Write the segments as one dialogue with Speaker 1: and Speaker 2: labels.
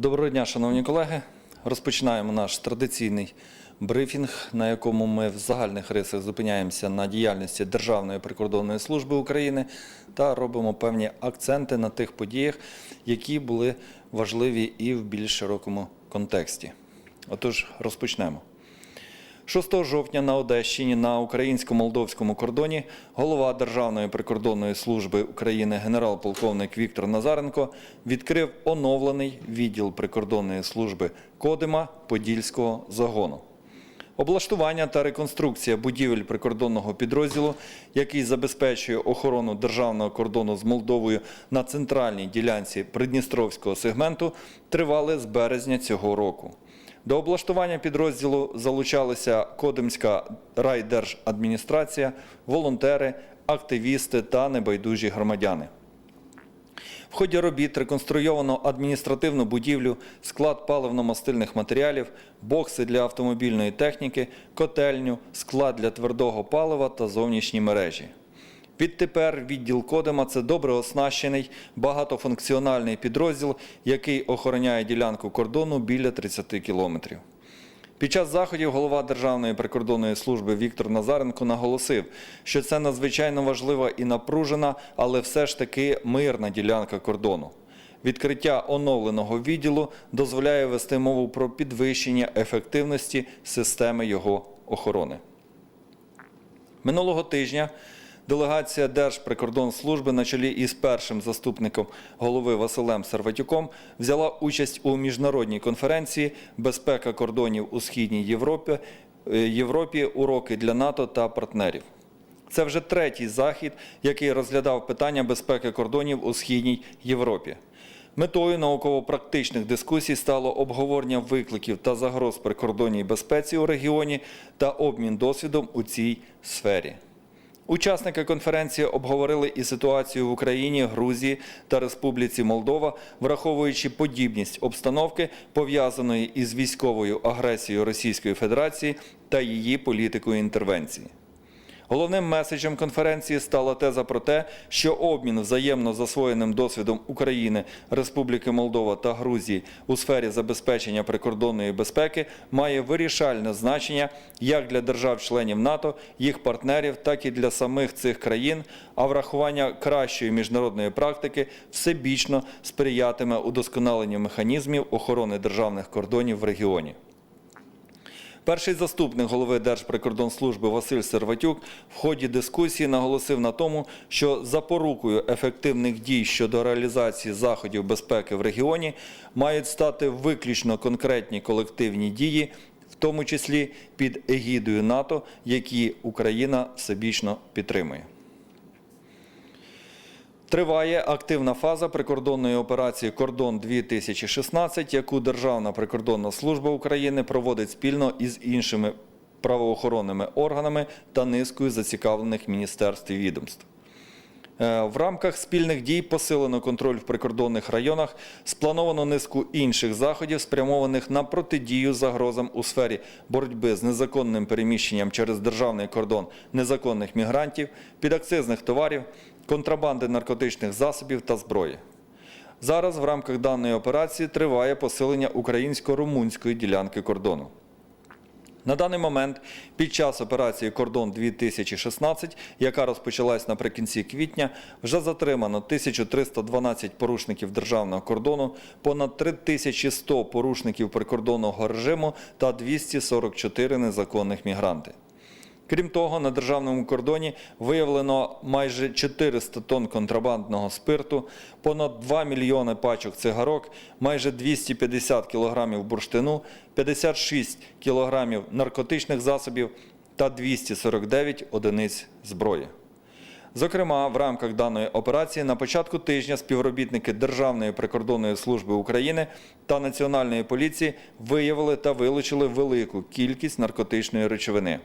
Speaker 1: Доброго дня, шановні колеги. Розпочинаємо наш традиційний брифінг, на якому ми в загальних рисах зупиняємося на діяльності Державної прикордонної служби України та робимо певні акценти на тих подіях, які були важливі і в більш широкому контексті. Отож, розпочнемо. 6 жовтня на Одещині на українсько-молдовському кордоні голова Державної прикордонної служби України генерал-полковник Віктор Назаренко відкрив оновлений відділ прикордонної служби Кодима Подільського загону. Облаштування та реконструкція будівель прикордонного підрозділу, який забезпечує охорону державного кордону з Молдовою на центральній ділянці Придністровського сегменту, тривали з березня цього року. До облаштування підрозділу залучалися Кодимська райдержадміністрація, волонтери, активісти та небайдужі громадяни. В ході робіт реконструйовано адміністративну будівлю, склад паливно-мастильних матеріалів, бокси для автомобільної техніки, котельню, склад для твердого палива та зовнішні мережі. Відтепер відділ Кодема це добре оснащений багатофункціональний підрозділ, який охороняє ділянку кордону біля 30 кілометрів. Під час заходів голова Державної прикордонної служби Віктор Назаренко наголосив, що це надзвичайно важлива і напружена, але все ж таки мирна ділянка кордону. Відкриття оновленого відділу дозволяє вести мову про підвищення ефективності системи його охорони. Минулого тижня делегація Держприкордонслужби на чолі із першим заступником голови Василем Серватюком взяла участь у міжнародній конференції Безпека кордонів у Східній Європі, е, Європі уроки для НАТО та партнерів. Це вже третій захід, який розглядав питання безпеки кордонів у Східній Європі. Метою науково-практичних дискусій стало обговорення викликів та загроз прикордонній безпеці у регіоні та обмін досвідом у цій сфері. Учасники конференції обговорили і ситуацію в Україні, Грузії та Республіці Молдова, враховуючи подібність обстановки, пов'язаної із військовою агресією Російської Федерації та її політикою інтервенції. Головним меседжем конференції стала теза про те, що обмін взаємно засвоєним досвідом України, Республіки Молдова та Грузії у сфері забезпечення прикордонної безпеки має вирішальне значення як для держав-членів НАТО, їх партнерів, так і для самих цих країн. А врахування кращої міжнародної практики всебічно сприятиме удосконаленню механізмів охорони державних кордонів в регіоні. Перший заступник голови Держприкордонслужби Василь Серватюк в ході дискусії наголосив на тому, що запорукою ефективних дій щодо реалізації заходів безпеки в регіоні мають стати виключно конкретні колективні дії, в тому числі під егідою НАТО, які Україна всебічно підтримує. Триває активна фаза прикордонної операції Кордон 2016 яку Державна прикордонна служба України проводить спільно із іншими правоохоронними органами та низкою зацікавлених міністерств і відомств. Е, В рамках спільних дій посилено контроль в прикордонних районах, сплановано низку інших заходів, спрямованих на протидію загрозам у сфері боротьби з незаконним переміщенням через державний кордон незаконних мігрантів, підакцизних товарів, контрабанди наркотичних засобів та зброї. Зараз в рамках даної операції триває посилення українсько-румунської ділянки кордону. На даний момент під час операції Кордон 2016, яка розпочалась наприкінці квітня, вже затримано 1312 порушників державного кордону, понад 3100 порушників прикордонного режиму та 244 незаконних мігранти. Крім того, на державному кордоні виявлено майже 400 тонн контрабандного спирту, понад 2 мільйони пачок цигарок, майже 250 кілограмів бурштину, 56 кілограмів наркотичних засобів та 249 одиниць зброї. Зокрема, в рамках даної операції на початку тижня співробітники Державної прикордонної служби України та Національної поліції виявили та вилучили велику кількість наркотичної речовини.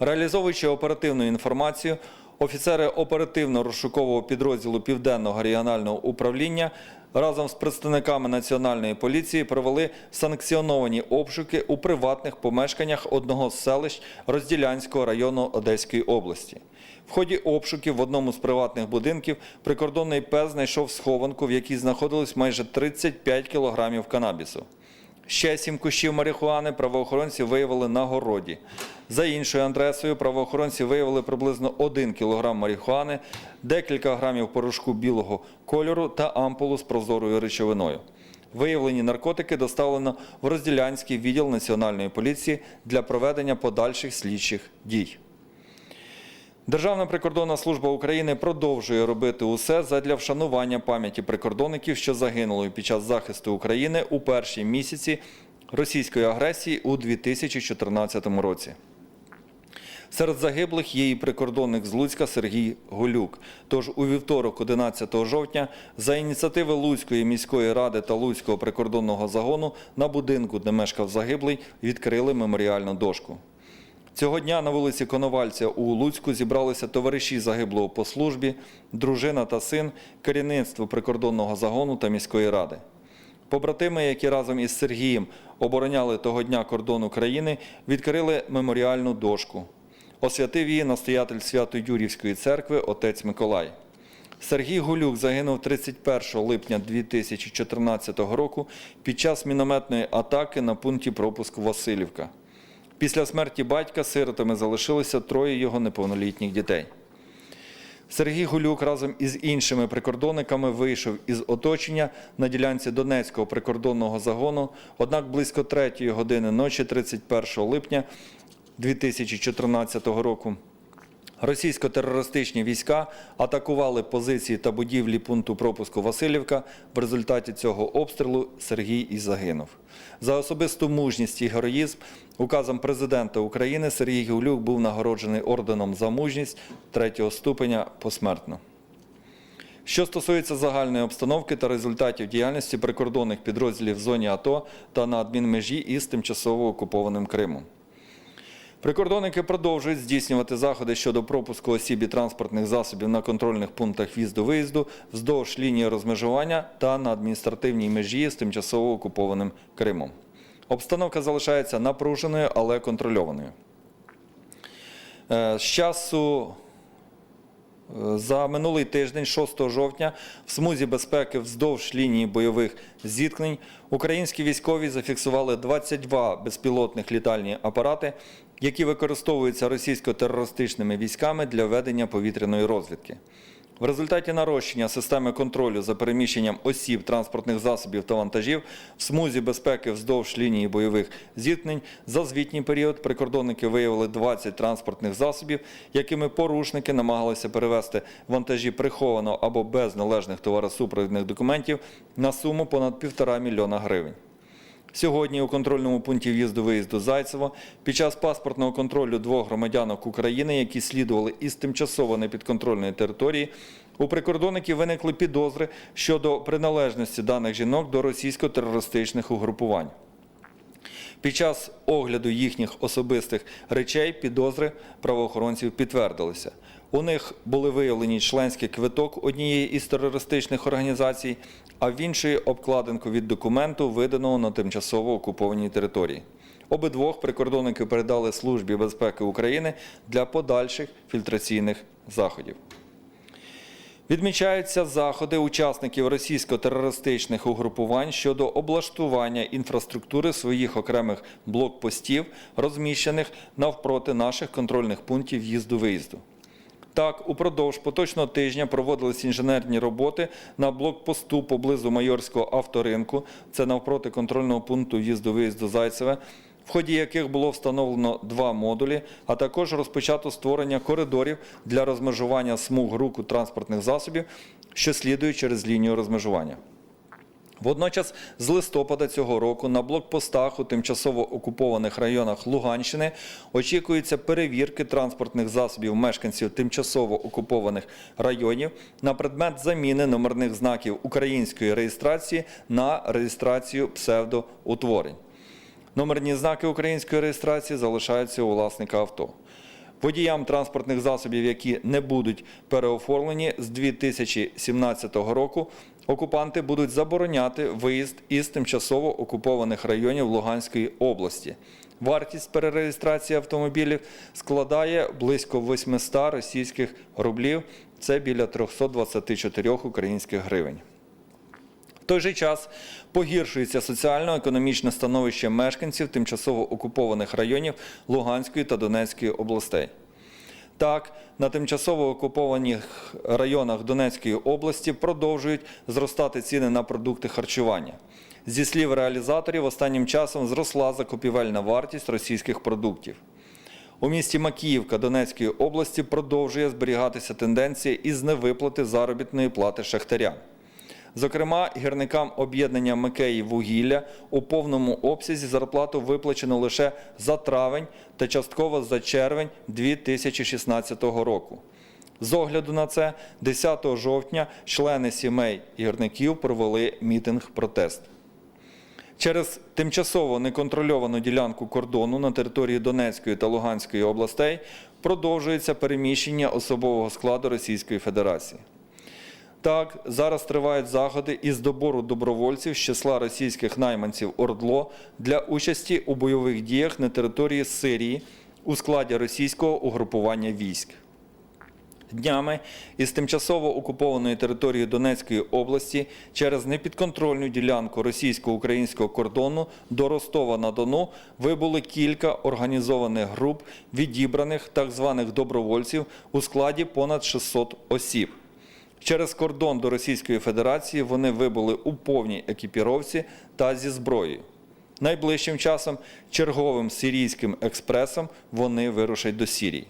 Speaker 1: Реалізовуючи оперативну інформацію, офіцери оперативно-розшукового підрозділу Південного регіонального управління разом з представниками національної поліції провели санкціоновані обшуки у приватних помешканнях одного з селищ Розділянського району Одеської області. В ході обшуків в одному з приватних будинків прикордонний пес знайшов схованку, в якій знаходилось майже 35 кілограмів канабісу. Ще сім кущів марихуани правоохоронці виявили на городі. За іншою адресою правоохоронці виявили приблизно 1 кілограм марихуани, декілька грамів порошку білого кольору та ампулу з прозорою речовиною. Виявлені наркотики доставлено в Розділянський відділ Національної поліції для проведення подальших слідчих дій. Державна прикордонна служба України продовжує робити усе задля вшанування пам'яті прикордонників, що загинули під час захисту України у перші місяці російської агресії у 2014 році. Серед загиблих є і прикордонник з Луцька Сергій Голюк. Тож у вівторок, 11 жовтня, за ініціативи Луцької міської ради та Луцького прикордонного загону на будинку, де мешкав загиблий, відкрили меморіальну дошку. Цього дня на вулиці Коновальця у Луцьку зібралися товариші загиблого по службі, дружина та син, керівництво прикордонного загону та міської ради. Побратими, які разом із Сергієм обороняли того дня кордон України, відкрили меморіальну дошку. Освятив її настоятель Свято-Юрівської церкви отець Миколай. Сергій Гулюк загинув 31 липня 2014 року під час мінометної атаки на пункті пропуску Васильівка. Після смерті батька сиротами залишилися троє його неповнолітніх дітей. Сергій Гулюк разом із іншими прикордонниками вийшов із оточення на ділянці Донецького прикордонного загону, однак близько 3 години ночі 31 липня 2014 року Російсько-терористичні війська атакували позиції та будівлі пункту пропуску Васильівка. В результаті цього обстрілу Сергій і загинув. За особисту мужність і героїзм указом президента України Сергій Гулюк був нагороджений орденом за мужність третього ступеня посмертно. Що стосується загальної обстановки та результатів діяльності прикордонних підрозділів в зоні АТО та на адмінмежі із тимчасово окупованим Кримом. Прикордонники продовжують здійснювати заходи щодо пропуску осіб і транспортних засобів на контрольних пунктах в'їзду-виїзду вздовж лінії розмежування та на адміністративній межі з тимчасово окупованим Кримом. Обстановка залишається напруженою, але контрольованою. Е, З часу е, за минулий тиждень, 6 жовтня, в смузі безпеки вздовж лінії бойових зіткнень українські військові зафіксували 22 безпілотних літальні апарати, які використовуються російсько-терористичними військами для ведення повітряної розвідки. В результаті нарощення системи контролю за переміщенням осіб, транспортних засобів та вантажів в смузі безпеки вздовж лінії бойових зіткнень за звітній період прикордонники виявили 20 транспортних засобів, якими порушники намагалися перевезти вантажі приховано або без належних товаросупровідних документів на суму понад півтора мільйона гривень. Сьогодні у контрольному пункті в'їзду-виїзду Зайцево під час паспортного контролю двох громадянок України, які слідували із тимчасово непідконтрольної території, у прикордонників виникли підозри щодо приналежності даних жінок до російсько-терористичних угрупувань. Під час огляду їхніх особистих речей підозри правоохоронців підтвердилися. У них були виявлені членський квиток однієї із терористичних організацій, а в іншої обкладинку від документу, виданого на тимчасово окупованій території. Обидвох прикордонники передали Службі безпеки України для подальших фільтраційних заходів. Відмічаються заходи учасників російсько-терористичних угрупувань щодо облаштування інфраструктури своїх окремих блокпостів, розміщених навпроти наших контрольних пунктів в'їзду-виїзду. Так, упродовж поточного тижня проводились інженерні роботи на блокпосту поблизу Майорського авторинку, це навпроти контрольного пункту в'їзду-виїзду Зайцеве, в ході яких було встановлено два модулі, а також розпочато створення коридорів для розмежування смуг руху транспортних засобів, що слідують через лінію розмежування. Водночас, з листопада цього року на блокпостах у тимчасово окупованих районах Луганщини очікуються перевірки транспортних засобів мешканців тимчасово окупованих районів на предмет заміни номерних знаків української реєстрації на реєстрацію псевдоутворень. Номерні знаки української реєстрації залишаються у власника авто. Водіям транспортних засобів, які не будуть переоформлені з 2017 року, окупанти будуть забороняти виїзд із тимчасово окупованих районів Луганської області. Вартість перереєстрації автомобілів складає близько 800 російських рублів, це біля 324 українських гривень. Той же час погіршується соціально-економічне становище мешканців тимчасово окупованих районів Луганської та Донецької областей. Так, на тимчасово окупованих районах Донецької області продовжують зростати ціни на продукти харчування. Зі слів реалізаторів, останнім часом зросла закупівельна вартість російських продуктів. У місті Макіївка Донецької області продовжує зберігатися тенденція із невиплати заробітної плати шахтарям. Зокрема, гірникам об'єднання Микеї вугілля у повному обсязі зарплату виплачено лише за травень та частково за червень 2016 року. З огляду на це, 10 жовтня члени сімей гірників провели мітинг-протест. Через тимчасово неконтрольовану ділянку кордону на території Донецької та Луганської областей продовжується переміщення особового складу Російської Федерації. Так, зараз тривають заходи із добору добровольців з числа російських найманців ОРДЛО для участі у бойових діях на території Сирії у складі російського угрупування військ. Днями із тимчасово окупованої території Донецької області через непідконтрольну ділянку російсько-українського кордону до Ростова-на-Дону вибули кілька організованих груп відібраних так званих добровольців у складі понад 600 осіб. Через кордон до Російської Федерації вони вибули у повній екіпіровці та зі зброєю. Найближчим часом черговим сирійським експресом вони вирушать до Сірії.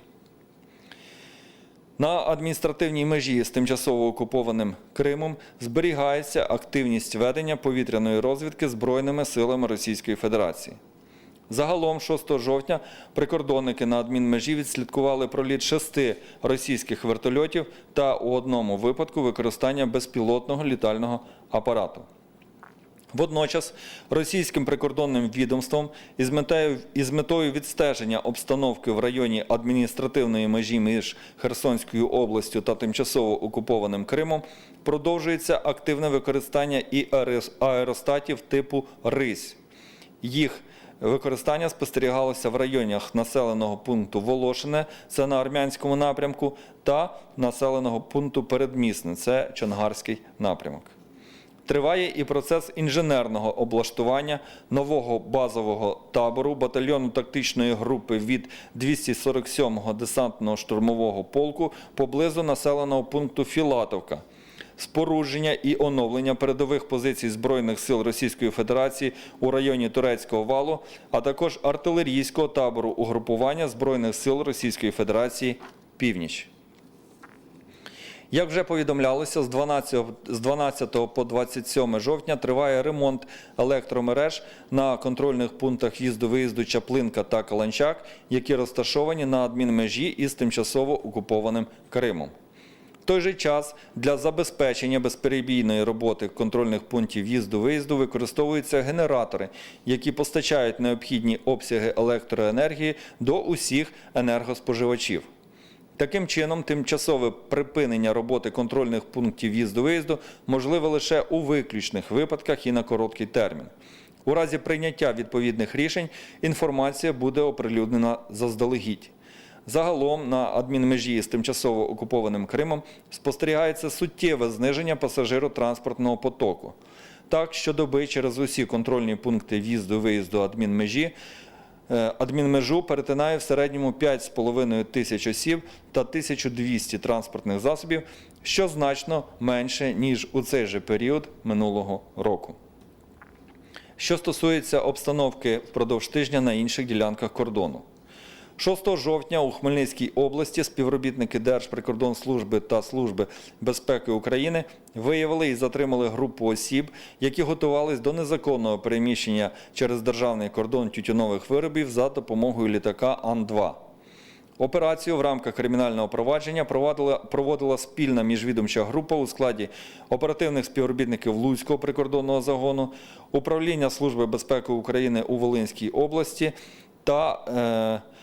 Speaker 1: На адміністративній межі з тимчасово окупованим Кримом зберігається активність ведення повітряної розвідки Збройними силами Російської Федерації. Загалом, 6 жовтня, прикордонники на адмінмежі відслідкували проліт шести російських вертольотів та у одному випадку використання безпілотного літального апарату. Водночас російським прикордонним відомством із метою, із метою відстеження обстановки в районі адміністративної межі між Херсонською областю та тимчасово окупованим Кримом продовжується активне використання і аеростатів типу РИС. Їх використання спостерігалося в районах населеного пункту Волошине, це на армянському напрямку, та населеного пункту Передмісне, це Чонгарський напрямок. Триває і процес інженерного облаштування нового базового табору батальйону тактичної групи від 247-го десантного штурмового полку поблизу населеного пункту Філатовка. Спорудження і оновлення передових позицій Збройних сил Російської Федерації у районі Турецького валу, а також артилерійського табору угрупування Збройних сил Російської Федерації Північ. Як вже повідомлялося, з 12, з 12 по 27 жовтня триває ремонт електромереж на контрольних пунктах в'їзду-виїзду Чаплинка та Каланчак, які розташовані на адмінмежі із тимчасово окупованим Кримом. Той же час для забезпечення безперебійної роботи контрольних пунктів в'їзду-виїзду використовуються генератори, які постачають необхідні обсяги електроенергії до усіх енергоспоживачів. Таким чином, тимчасове припинення роботи контрольних пунктів в'їзду-виїзду можливе лише у виключних випадках і на короткий термін. У разі прийняття відповідних рішень інформація буде оприлюднена заздалегідь. Загалом на адмінмежі з тимчасово окупованим Кримом спостерігається суттєве зниження пасажиротранспортного потоку. Так, щодоби через усі контрольні пункти в'їзду-виїзду адмінмежі Е, Адмінмежу перетинає в середньому 5,5 тисяч осіб та 1200 транспортних засобів, що значно менше, ніж у цей же період минулого року. Що стосується обстановки впродовж тижня на інших ділянках кордону. 6 жовтня у Хмельницькій області співробітники Держприкордонслужби та Служби безпеки України виявили і затримали групу осіб, які готувались до незаконного переміщення через державний кордон тютюнових виробів за допомогою літака Ан-2. Операцію в рамках кримінального провадження проводила, проводила спільна міжвідомча група у складі оперативних співробітників Луцького прикордонного загону, управління Служби безпеки України у Волинській області та е,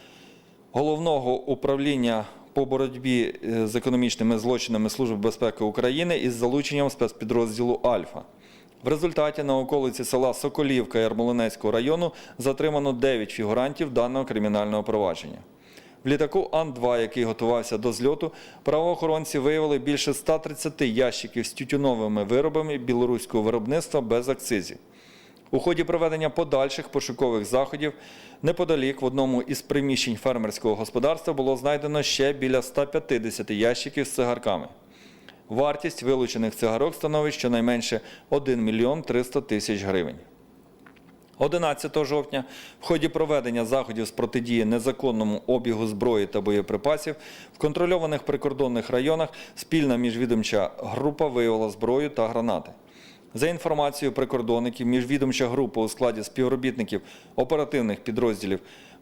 Speaker 1: головного управління по боротьбі е, з економічними злочинами Служби безпеки України із залученням спецпідрозділу Альфа. В результаті на околиці села Соколівка Ярмолинецького району затримано 9 фігурантів даного кримінального провадження. В літаку Ан-2, який готувався до зльоту, правоохоронці виявили більше 130 ящиків з тютюновими виробами білоруського виробництва без акцизів. У ході проведення подальших пошукових заходів неподалік в одному із приміщень фермерського господарства було знайдено ще біля 150 ящиків з цигарками. Вартість вилучених цигарок становить щонайменше 1 мільйон 300 тисяч гривень. 11 жовтня в ході проведення заходів з протидії незаконному обігу зброї та боєприпасів в контрольованих прикордонних районах спільна міжвідомча група виявила зброю та гранати. За інформацією прикордонників, міжвідомча група у складі співробітників оперативних підрозділів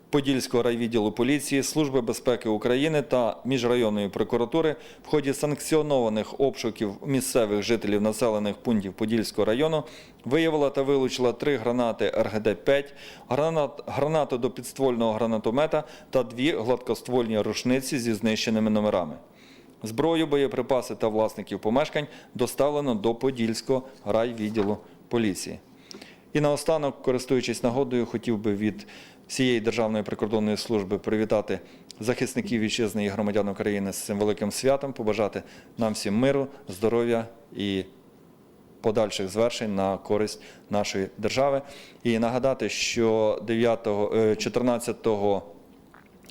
Speaker 1: Подільського райвідділу поліції, Служби безпеки України та міжрайонної прокуратури в ході санкціонованих обшуків місцевих жителів населених пунктів Подільського району виявила та вилучила три гранати РГД-5, гранат, гранату до підствольного гранатомета та дві гладкоствольні рушниці зі знищеними номерами. Зброю, боєприпаси та власників помешкань доставлено до Подільського райвідділу поліції. І наостанок, користуючись нагодою, хотів би від всієї Державної прикордонної служби привітати захисників вітчизни і громадян України з цим великим святом, побажати нам всім миру, здоров'я і подальших звершень на користь нашої держави. І нагадати, що 9, е, 14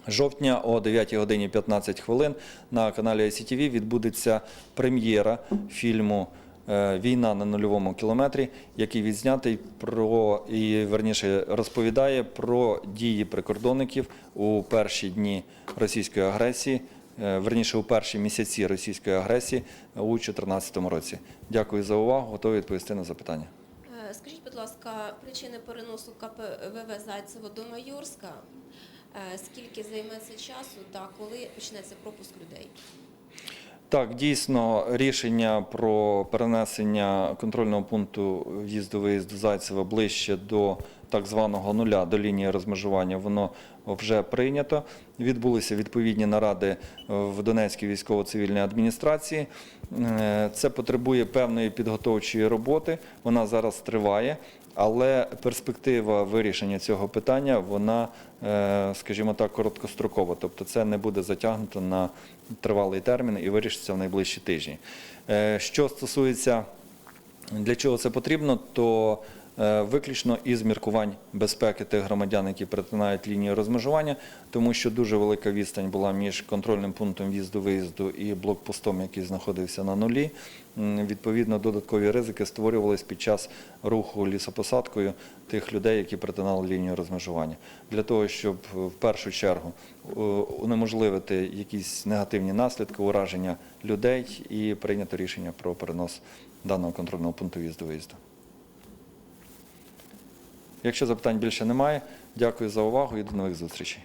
Speaker 1: жовтня о 9 годині 15 хвилин на каналі ICTV відбудеться прем'єра фільму е, Війна на нульовому кілометрі, який відзнятий про і верніше розповідає про дії прикордонників у перші дні російської агресії, е, верніше у перші місяці російської агресії у 2014 році. Дякую за увагу. Готовий відповісти на запитання.
Speaker 2: Е, Скажіть, будь ласка, причини переносу КПВВ Зайцево до Майорська, скільки займе це часу та коли почнеться пропуск людей?
Speaker 1: Так, дійсно, рішення про перенесення контрольного пункту в'їзду-виїзду Зайцева ближче до так званого нуля, до лінії розмежування, воно вже прийнято. Відбулися відповідні наради е, в Донецькій військово-цивільній адміністрації. Е, Це потребує певної підготовчої роботи. Вона зараз триває. Але перспектива вирішення цього питання, вона, е, скажімо так, короткострокова. Тобто це не буде затягнуто на тривалий термін і вирішиться в найближчі тижні. Е, Що стосується для чого це потрібно, то виключно із міркувань безпеки тих громадян, які перетинають лінію розмежування, тому що дуже велика відстань була між контрольним пунктом в'їзду-виїзду і блокпостом, який знаходився на нулі. Відповідно, додаткові ризики створювались під час руху лісопосадкою тих людей, які перетинали лінію розмежування. Для того, щоб е, в першу чергу е, унеможливити якісь негативні наслідки, ураження людей і прийнято рішення про перенос даного контрольного пункту в'їзду-виїзду. Якщо запитань більше немає, дякую за увагу і до нових зустрічей.